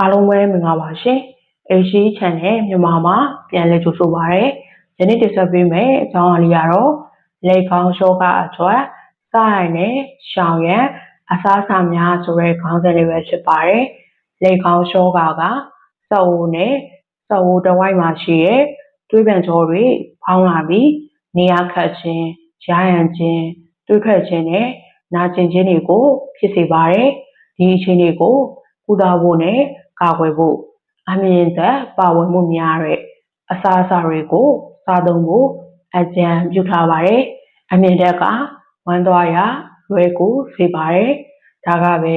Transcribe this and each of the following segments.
အားလုံးပဲမင်္ဂလာပါရှင်။ AC Channel မြန်မာမှာပြန်လည်ကြိုဆိုပါရစေ။ယနေ့တင်ဆက်ပေးမယ့်အကြောင်းအရာလေးကတော့လေကောင်းရှောကအကျွတ်စရိုက်နဲ့ရှောင်ရန်အစားအစာများဆိုတဲ့ခေါင်းစဉ်လေးပဲဖြစ်ပါတယ်။လေကောင်းရှောကကစက်အိုးနဲ့စက်အိုးတစ်ဝိုက်မှာရှိတဲ့တွေးပန်ကြောတွေဖောင်းလာပြီးနေရာခတ်ခြင်း၊ရရန်ခြင်း၊တွေးထွက်ခြင်းနဲ့နာကျင်ခြင်းတွေကိုဖြစ်စေပါတယ်။ဒီအခြေအနေကိုကုသဖို့နဲ့ ကာကွယ်ဖို့အမြင့်သက်ပါဝင်မှုများတဲ့အစားအစာတွေကို စားသုံးဖို့အကြံပြုထားပါတယ်။အမြင့်သက်ကဝမ်းသွားရလွယ်ကူစေပါတယ်။ဒါကပဲ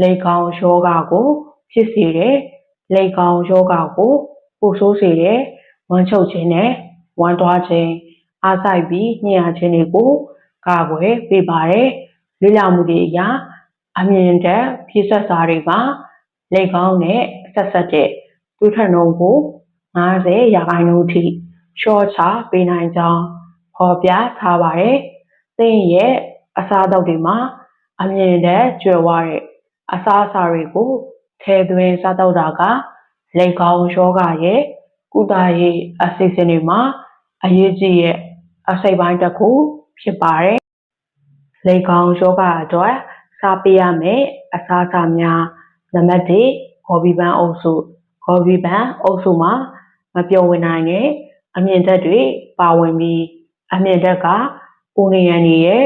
လိတ်ကောင်းယောဂကိုဖြစ်စေတဲ့လိတ်ကောင်းယောဂကိုပိုဆိုးစေတဲ့ဝမ်းချုပ်ခြင်းနဲ့ဝမ်းသွားခြင်းအားဆိုင်ပြီးညှင်ရခြင်းတွေကိုကာကွယ်ပေးပါတယ်။လေ့လာမှုတွေအရအမြင့်သက်ဖြစ်ဆက်စာတွေမှာ လက်ကောင်းနဲ့ဆက်ဆက်တဲ့တွေးထနှုံးကို50ရာခိုင်နှုန်းအထိရှော့ချပေးနိုင်ကြောင်းဖော်ပြထားပါတယ်။သင်ရဲ့အစားအသောက်တွေမှာအမြင့်တဲ့ကျွယ်ဝတဲ့အစားအစာတွေကိုထည့်သွင်းစားတော့တာကလက်ကောင်းယောဂရဲ့ကုသရေးအစီအစဉ်တွေမှာအရေးကြီးရဲ့အစိတ်ပိုင်းတစ်ခုဖြစ်ပါတယ်။လက်ကောင်းယောဂအတွက်စားပေးရမယ့်အစားအစာများ နံပါတ်1ခေါ်ဘီပန်းအုပ်စုခေါ်ဘီပန်းအုပ်စုမှာမပြောင်းဝင်နိုင်တဲ့အမြင့်ဓာတ်တွေပါဝင်ပြီးအမြင့်ဓာတ်ကကိုနေရန်ရဲ့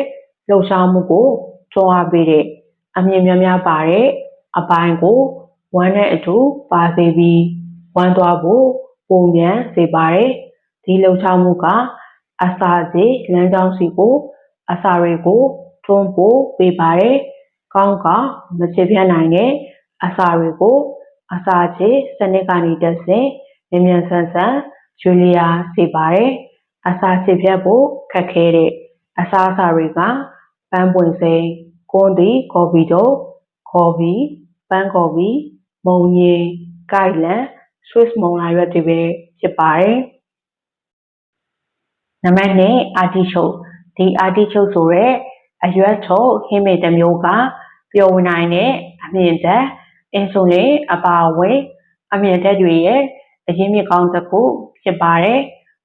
လှုပ်ရှားမှုကိုတွန်းအားပေးတဲ့အမြင့်များများပါတဲ့အပိုင်းကိုဝမ်းနဲ့အတူပါစေပြီးဝမ်းသွားဖို့ပုံမြန်စေပါတယ်ဒီလှုပ်ရှားမှုကအစာစီလမ်းကြောင်းစီကိုအစာတွေကိုတွန်းပို့ပေးပါတယ်ကောင်းကမချေပြတ်နိုင်တဲ့ အစာတွေကိုအစာချေစနစ်ကနေတဆင့်မြန်မြန်ဆန်ဆန်ဂျူလီယာစေပါတယ်အစာချေပြတ်ဖို့ခက်ခဲတဲ့အစာအစာတွေကပန်းပွင့်စိမ်းကွန်ဒီကော်ပီတို့ကော်ပီပန်းကော်ပီမုံညင်ကိုက်လန်ဆွစ်မုံလာရွက်တွေပဲဖြစ်ပါတယ်နံပါတ်2အာတီချုပ်ဒီအာတီချုပ်ဆိုတဲ့အရွက်ထုတ်ဟင်းမေတစ်မျိုးကပျော်ဝင်နိုင်တဲ့အမြင့်တက် အင်ဆူလင်အပါအဝင်အမြင့်တက်တွေရဲ့အရင်းမြစ်ကောင်းတစ်ခုဖြစ်ပါတယ်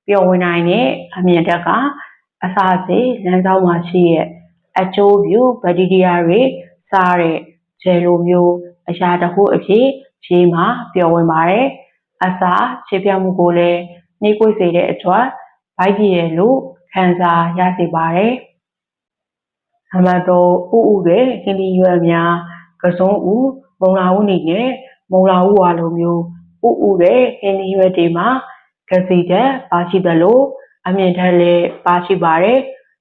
ပျော်ဝင်နိုင်တဲ့အမြင့်တက်ကအစာစီလမ်းကြောင်းမှာရှိရဲ့အကျိုးပြုဘက်တီးရီးယားတွေစားတဲ့ဂျယ်လိုမျိုးအရာတစ်ခုအဖြစ်ဖြေးမှာပျော်ဝင်ပါတယ်အစာခြေပြမှုကိုလည်းနှိကွေးစေတဲ့အတွက်ဗိုက်ကြီးရဲ့လို့ခံစားရစေပါတယ်အမတော်ဥဥတဲ့ဟင်းဒီရွက်များကစုံဥ မုံလာဥနေနဲ့မုံလာဥဝါလိုမျိုးဥဥတဲ့ဟင်းဒီရွက်တွေမှာကစီတဲ့ပါရှိတယ်လို့အမြင်ထက်လည်းပါရှိပါတယ်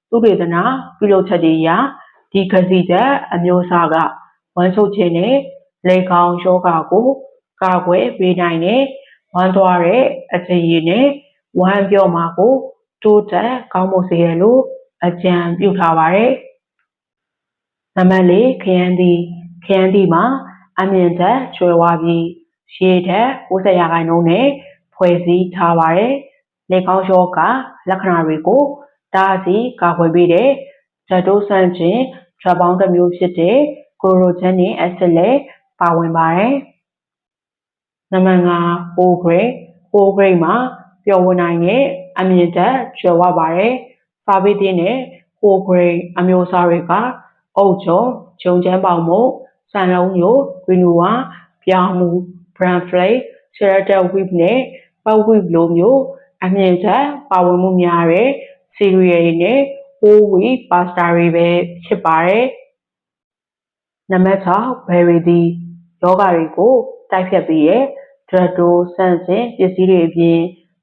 သူဒေသနာပြုလုပ်ချက်တွေရာဒီကစီတဲ့အမျိုးအစားကဝမ်းချုပ်ခြင်းနဲ့လေကောင်းယောဂကိုကာကွယ်ပေးနိုင်တဲ့ဝမ်းသွားတဲ့အကြည်ရည်နဲ့ဝမ်းပြော့မှာကို တိုးတက်ကောင်းဖို့စေရလို့အကြံပြုထားပါတယ်။နံပါတ်၄ခရမ်းသီးခရမ်းသီးမှာ အမြင့်တက်ကျွဲဝါပြီးရှေ့ထက်90ရာခိုင်နှုန်းနဲ့ဖွဲ့စည်းထားပါတယ်။လေကောင်းရောဂါလက္ခဏာတွေကိုတားဆီးကာကွယ်ပေးတဲ့ဓာတ်တိုးဆန့်ခြင်းဓာတ်ပေါင်းတစ်မျိုးဖြစ်တဲ့ကိုရိုဂျန်နစ်အက်ဆစ်လည်းပါဝင်ပါတယ်။နံပါတ်5ပိုဂရိတ်ပိုဂရိတ်မှာပျော်ဝင်နိုင်တဲ့အမြင့်တက်ကျွယ်ဝပါတယ်။ဖာဘေးတင်းနဲ့ပိုဂရိတ်အမျိုးအစားတွေကအုတ်ချုံဂျုံချမ်းပေါင်မို့ ဆန်လုံးညိုဂရီနူဝါပြောင်းမှုဘရန်ဖလိတ်ရှယ်ရတက်ဝိပနဲ့ပတ်ဝိပလိုမျိုးအမြင့်တက်ပါဝင်မှုများတဲ့စီရီယယ်တွေနဲ့ဟိုးဝီပါစတာတွေပဲဖြစ်ပါတယ်။နံပါတ်6ဘယ်ရီဒီယောဂတွေကိုတိုက်ဖြတ်ပြီးရဲ့ဒရတိုဆန့်စင်ပစ္စည်းတွေအပြင်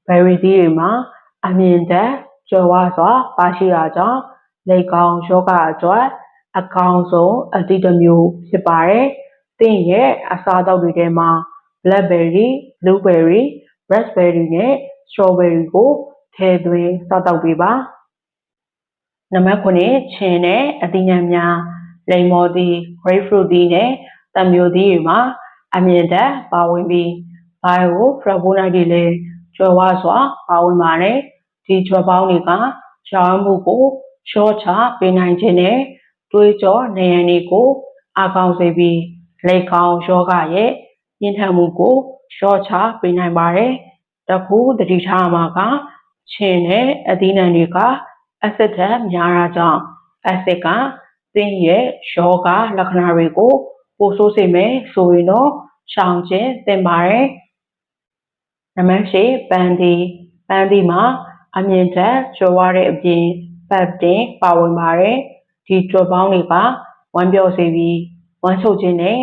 ဘယ်ရီဒီတွေမှာအမြင့်တက်ကျော်ဝါစွာပါရှိတာကြောင့်လေကောင်းယောဂအတွက် အကောင်းဆုံးအသီးတစ်မျိုးဖြစ်ပါတယ်။သင်ရဲ့အစားအသောက်တွေထဲမှာ blackberry, blueberry, raspberry နဲ့ strawberry ကိုထည့်သွင်းစားသောက်ပေးပါ။နံပါတ်9ချင်းနဲ့အသီးနှံများလိမ္မော်သီး grapefruit သီးနဲ့တမျိုးသီးတွေမှာအမြင့်တက်ပါဝင်ပြီး bioflavonoid တွေလည်းကျွယ်ဝစွာပါဝင်ပါတယ်။ဒီကျွယ်ပေါင်းတွေကရောင်းမှုကိုရှော့ချပေးနိုင်ခြင်းနဲ့ တွေးကြောနေရန်တွေကိုအကောင်းစေပြီးလက်ကောင်းယောဂရဲ့ပြင်းထန်မှုကိုရှော့ချပေးနိုင်ပါတယ်။တစ်ခုသတိထားမှာကခြင်နဲ့အသီးနှံတွေကအက်ဆစ်ဓာတ်များတာကြောင့်အက်ဆစ်ကသင်ရဲ့ယောဂလက္ခဏာတွေကိုပိုဆိုးစေမယ်ဆိုရင်တော့ရှောင်ကျဉ်သင့်ပါတယ်။နံပါတ်၈ပန်းဒီပန်းဒီမှာအမြင့်တက်ကျွမ်းရတဲ့အပြင်ပတ်တင်ပါဝင်ပါတယ်။ ဒီကြွပေါင်းတွေကဝမ်းပြောစေပြီးဝမ်းချုပ်ခြင်းနဲ့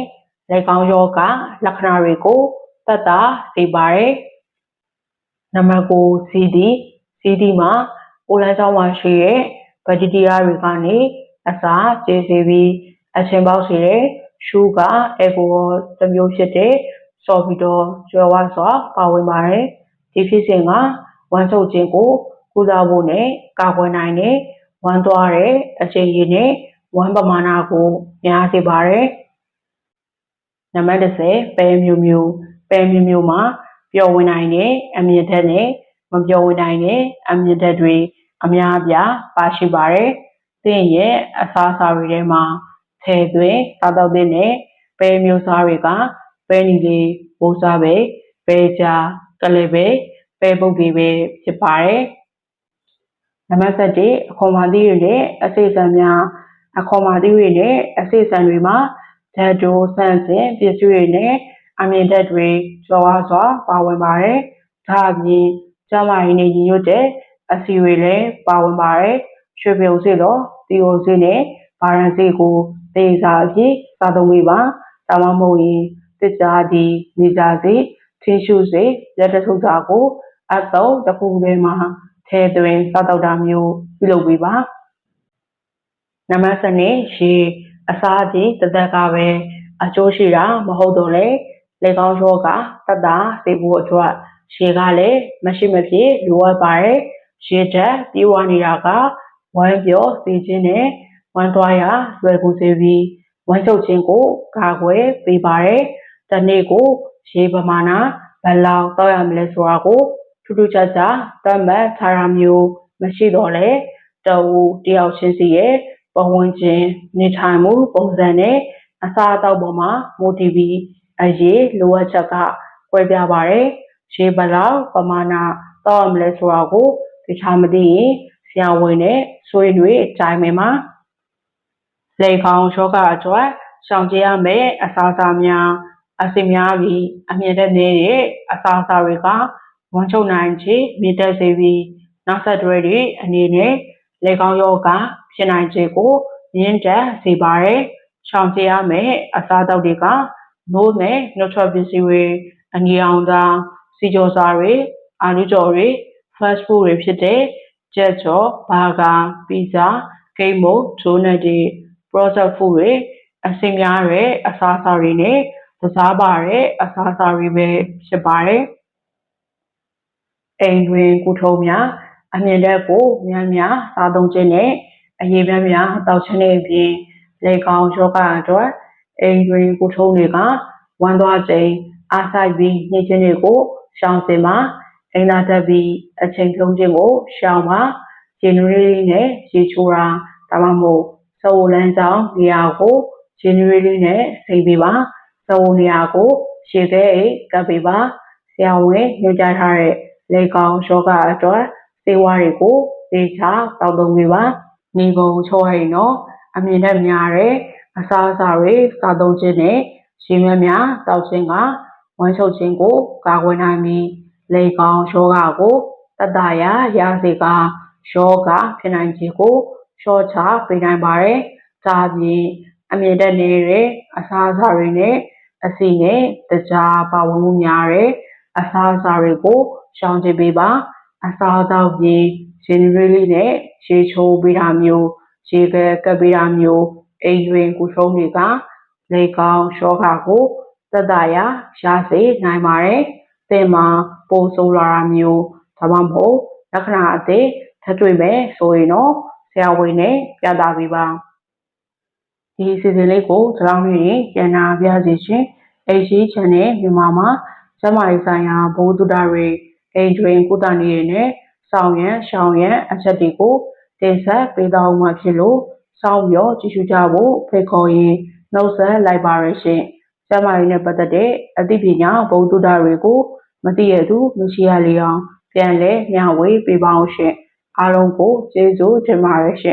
လက်ကောင်းယောဂလက္ခဏာတွေကိုသက်သာစေပါတယ်။နံပါတ်9စီဒီစီဒီမှာပိုလန်ကြောင်းမှာရှိတဲ့ဘက်တီးရီးယားတွေကနေအစာကျေစေပြီးအချင်းပေါက်စေတဲ့ရှူဂါအက်ကိုတစ်မျိုးဖြစ်တဲ့ဆော်ဘီတော်ကျွဲဝါစွာပါဝင်ပါတယ်ဒီဖြစ်စဉ်ကဝမ်းချုပ်ခြင်းကိုကုသဖို့နဲ့ကာကွယ်နိုင်တဲ့ ဝမ်းသွားတဲ့အချိန်ကြီးနဲ့ဝမ်းပမာဏကိုများစေပါတယ်နံပါတ်30ပဲမျိုးမျိုးပဲမျိုးမျိုးမှာပျော်ဝင်နိုင်တဲ့အမြင့်ဓာတ်နဲ့မပျော်ဝင်နိုင်တဲ့အမြင့်ဓာတ်တွေအများအပြားပါရှိပါတယ်။သင်ရဲ့အစားအစာတွေထဲမှာထည့်သွင်းစားတော့တဲ့ပဲမျိုးစားတွေကပဲနီလေးဘိုးစားပဲပဲကြာကလေးပဲပဲပုတ်တွေပဲဖြစ်ပါတယ်။ နံပါတ်7အခွန်မာသီးတွေနဲ့အစိတ်ဆန်များအခွန်မာသီးတွေနဲ့အစိတ်ဆန်တွေမှာဓာတ်တိုးဆန့်စင်ပစ္စည်းတွေနဲ့အမြင်ဓာတ်တွေကျော်ဝါစွာပါဝင်ပါတယ်။ဒါအပြင်ကျမရင်းနေညီညွတ်တဲ့အစီတွေလည်းပါဝင်ပါတယ်။ရွှေပြုံစေတော့တီအိုစေနဲ့ဘာရန်စေကိုသေစာအဖြစ်စားသုံးပေးပါ။ဒါမှမဟုတ်ရင်တစ်ကြားဒီနေကြစေထင်းရှုစေလက်တထုပ်စာကိုအသုံးတစ်ခုထဲမှာ ထဲသွင်းစားတော့တာမျိုးပြုလုပ်ပေးပါ။နံပါတ်7ရေအစားအခြင်းတသက်ကပဲအကျိုးရှိတာမဟုတ်တော့လေလေကောင်းရောဂါတတ်တာစေဖို့အတွက်ရေကလည်းမရှိမဖြစ်လိုအပ်ပါတယ်ရေဓာတ်ပြေးဝနေတာကဝမ်းပြောစေခြင်းနဲ့ဝမ်းသွားရလွယ်ကူစေပြီးဝမ်းချုပ်ခြင်းကိုကာကွယ်ပေးပါတယ်။တနေ့ကိုရေပမာဏဘယ်လောက်တောက်ရမလဲဆိုတာကို ထူးထူးခြားခြားသတ်မှတ်ထားတာမျိုးမရှိတော့လဲတဝူတယောက်ချင်းစီရဲ့ပတ်ဝန်းကျင်နေထိုင်မှုပုံစံနဲ့အစားအသောက်ပေါ်မှာမူတည်ပြီးအရေးလိုအပ်ချက်ကကွဲပြားပါတယ်။ရေဘလောက်ပမာဏတောက်ရမလဲဆိုတာကိုတခြားမသိရင်ဆရာဝန်နဲ့ဆွေးနွေးတိုင်ပင်မှာလေခေါင်းယောဂအတွက်ရှောင်ကျဉ်ရမယ့်အစားအစာများအဆင်များပြီးအမြင့်တဲ့နေတဲ့အစားအစာတွေက ဝမ်းချုပ်နိုင်ခြင်းမြင့်တက်စေပြီးနောက်ဆက်တွဲတွေအနေနဲ့လေခေါင်းယောဂဖြစ်နိုင်ခြင်းကိုမြင့်တက်စေပါတယ်။ရှောင်ကျဉ်ရမယ့်အစားအသောက်တွေကနိုးနဲ့နှုတ်ထွက်ပစ္စည်းတွေအငြိအောင်သာစီကြော်စာတွေအာလူကြော်တွေ fast food တွေဖြစ်တဲ့ကြက်ကြော်ဘာဂါပီဇာဂိမ်းမုတ်ဒိုနတ်တွေ processed food တွေအဆင်များတဲ့အစားအစာတွေနဲ့တစားပါတဲ့အစားအစာတွေပဲဖြစ်ပါတယ် အိမ်တွင်ကုထုံးများအမြင့်တက်ကိုများများစားသုံးခြင်းနဲ့အရေးများများတောက်ခြင်းတွေအပြင်လေကောင်းယောဂအတွက်အိမ်တွင်ကုထုံးတွေကဝမ်းသွားခြင်းအားဆိုင်ပြီးညှိခြင်းတွေကိုရှောင်စင်ပါအိမ်သာတက်ပြီးအချိန်ဖြုံးခြင်းကိုရှောင်ပါဂျင်နရီနဲ့ရေချိုးတာဒါမှမဟုတ်စဝလန်းကြောင်းနေရာကိုဂျင်နရီနဲ့စိတ်ပေးပါစဝနေရာကိုရှေ့ခဲအိတ်ကပ်ပေးပါဆရာဝန်ညွှန်ကြားထားတဲ့ လေကောင်ယောဂအတွက်စေဝါတွေကိုသေချာတောက်သုံးပေးပါနေကုန်ချောရင်တော့အမြင်နဲ့များတဲ့အစားအစာတွေစားသုံးခြင်းနဲ့ရေမြများတောက်ခြင်းကဝမ်းချုပ်ခြင်းကိုကာကွယ်နိုင်ပြီးလေကောင်ယောဂကိုတတရာရစေကယောဂဖြစ်နိုင်ခြင်းကိုလျှော့ချပေးနိုင်ပါတယ်။ဒါပြင်အမြင့်တက်နေတဲ့အစားအစာတွေနဲ့အစီနဲ့တကြားပါဝင်မှုများတဲ့အစားအစာတွေကို ရှောင်ကျဉ်ပေးပါအစားအသောက်ပြင် generally နဲ့ရေချိုးပေးတာမျိုးရေပဲကပ်ပေးတာမျိုးအိမ်တွင်ကုထုံးတွေကလေကောင်းရှောခါကိုသက်သာရာရစေနိုင်ပါတယ်။သင်မှာပိုဆိုးလာတာမျိုးဒါမှမဟုတ်လက္ခဏာအသေးထပ်တွေ့မယ်ဆိုရင်တော့ဆရာဝန်နဲ့ပြသပေးပါဒီအစီအစဉ်လေးကိုဒီလောက်နေရင်ကျန်နာပြစီရှင် HG Channel မြန်မာမှာကျမရေးဆိုင်ရာဘိုးတုဒတွေ အိမ်တွင်ကုသနေရတဲ့ဆောင်ရန်ရှောင်းရန်အချက်တွေကိုတင်ဆက်ပေးသွားမှာဖြစ်လို့စောင့်မျှော်ကြည့်ရှုကြဖို့ဖိတ်ခေါ်ရင်နှုတ်ဆက်လိုက်ပါရရှင်ကျန်းမာရေးနဲ့ပတ်သက်တဲ့အသိပညာဘုံသုဒ္ဓတွေကိုမသိရသူမရှိရလေအောင်ပြန်လဲမျှဝေပေးပါအောင်ရှင်အားလုံးကိုကျေးဇူးတင်ပါတယ်ရှင်